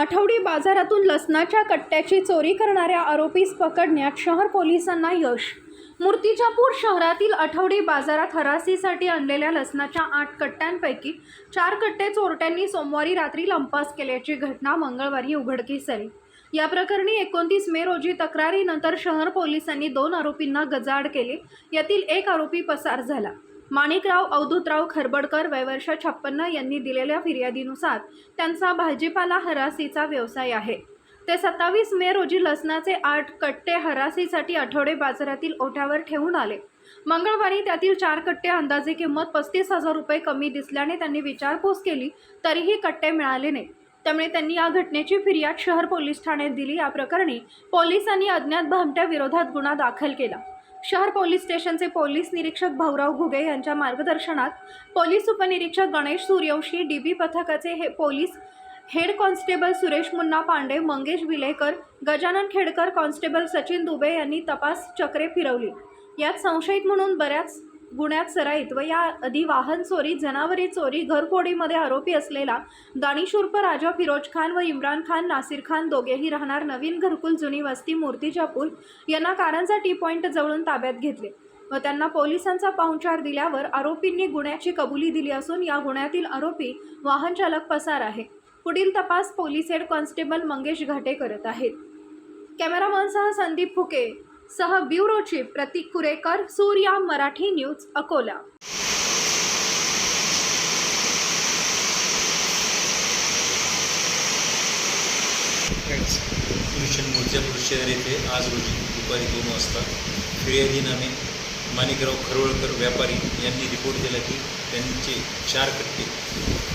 आठवडी बाजारातून लसणाच्या कट्ट्याची चोरी करणाऱ्या आरोपीस पकडण्यात शहर पोलिसांना यश. मूर्तिजापूर शहरातील आठवडी बाजारात हरासीसाठी आणलेल्या लसणाच्या आठ कट्ट्यांपैकी चार कट्टे चोरट्यांनी सोमवारी रात्री लंपास केल्याची घटना मंगळवारी उघडकीस आली. या प्रकरणी एकोणतीस मे रोजी तक्रारीनंतर शहर पोलिसांनी दोन आरोपींना गजाआड केले. यातील एक आरोपी पसार झाला. माणिकराव अवधूतराव खरबडकर वयवर्ष छप्पन्न यांनी दिलेल्या फिर्यादीनुसार त्यांचा भाजीपाला हरासीचा व्यवसाय आहे. ते सत्तावीस मे रोजी लसणाचे आठ कट्टे हरासीसाठी आठवडे बाजारातील ओठ्यावर ठेवून आले. मंगळवारी त्यातील चार कट्टे अंदाजे किंमत पस्तीस हजार रुपये कमी दिसल्याने त्यांनी विचारपूस केली तरीही कट्टे मिळाले नाही. त्यामुळे त्यांनी या घटनेची फिर्याद शहर पोलीस ठाण्यात दिली. या प्रकरणी पोलिसांनी अज्ञात भामट्या विरोधात गुन्हा दाखल केला. शहर पोलीस स्टेशनचे पोलीस निरीक्षक भाऊराव घुगे यांच्या मार्गदर्शनात पोलीस उपनिरीक्षक गणेश सूर्यवंशी डीबी पथकाचे हे police head constable Suresh Munna Pande Mangesh Vilekar Gajanan Khedkar constable Sachin Dube यांनी तपास चक्रे फिरवली. यात संशयित म्हणून बऱ्याच गुन्ह्यात सराईत व या आधी वाहन चोरी जनावरे चोरी घरफोडीमध्ये आरोपी असलेला दानिश राजा फिरोज खान व इम्रान खान नासिर खान दोघेही राहणार नवीन घरकुल जुनी वस्ती मूर्तिजापूर यांना कारांचा टी पॉईंट जवळून ताब्यात घेतले व त्यांना पोलिसांचा पाहुणचार दिल्यावर आरोपींनी गुन्ह्याची कबुली दिली असून या गुन्ह्यातील आरोपी वाहनचालक पसार आहे. पुढील तपास police head constable Mangesh Ghate करत आहेत. कॅमेरामनसह संदीप फुके सह bureau chief Pratik Kurekar Surya Marathi news Akola. Mission Murjapur शहर येथे आज रोजी दुपारी दोन वाजता फिर्यादीनामे माणिकराव खरोळकर व्यापारी यांनी रिपोर्ट दिला की त्यांचे चार कट्टे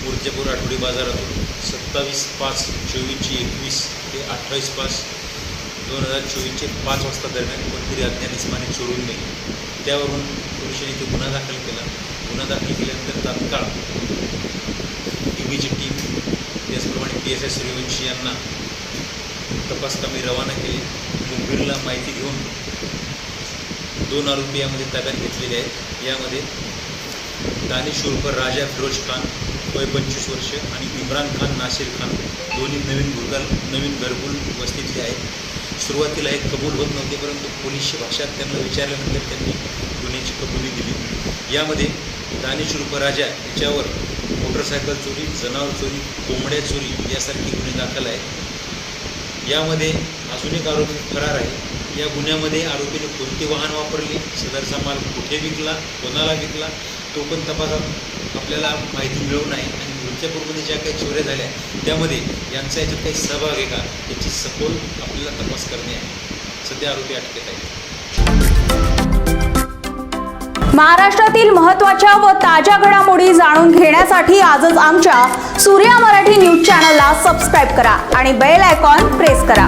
मूर्जापूर आठवडी बाजारातून सत्तावीस पाच चोवीसशे एकवीस ते अठ्ठावीस पाच दोन हजार चोवीसचे पाच वाजता दरम्यान कोणतरी अज्ञात इसमाने चोरून नेले. त्यावरून पोलिसांनी ते गुन्हा दाखल केला. गुन्हा दाखल केल्यानंतर तात्काळ टी व्हीची टीम त्याचप्रमाणे पी एस आय सूर्यवंशी यांना तपास कामी रवाना केले. मुंबईला माहिती घेऊन दोन आरोपी यामध्ये ताब्यात घेतलेले आहेत. यामध्ये दानिश उर्फ राजा फिरोज खान वय पंचवीस वर्ष आणि इम्रान खान नासिर खान दोन्ही नवीन गुरगाल नवीन घरकुल वस्तीतले आहेत. सुरुवातीला हे कबूल होत नव्हते परंतु पोलीसची भाषात त्यांना विचारल्यानंतर त्यांनी गुन्ह्याची कबुली दिली. यामध्ये दानिश उर्फ राजा याच्यावर मोटरसायकल चोरी जनावर चोरी कोंबड्या चोरी यासारखे गुन्हे दाखल आहेत. यामध्ये अजून एक आरोपी फरार आहे. या गुन्ह्यामध्ये आरोपीने कोणते वाहन वापरले सदरचा माल कुठे विकला कोणाला विकला तो पण तपासात आपल्याला माहिती मिळवून आहे आणि मूर्त्यापूरमध्ये ज्या काही चोऱ्या झाल्या त्यामध्ये यांचा याच्यात काही सहभाग आहे का? याची सखोल आपल्याला तपास करणे आहे. सध्या आरोपी अटकेत आहेत. महाराष्ट्रातील महत्त्वाच्या व ताज्या घडामोडी जाणून घेण्यासाठी आजच आमच्या सूर्या मराठी न्यूज चॅनलला सबस्क्राईब करा आणि बेल आयकॉन प्रेस करा.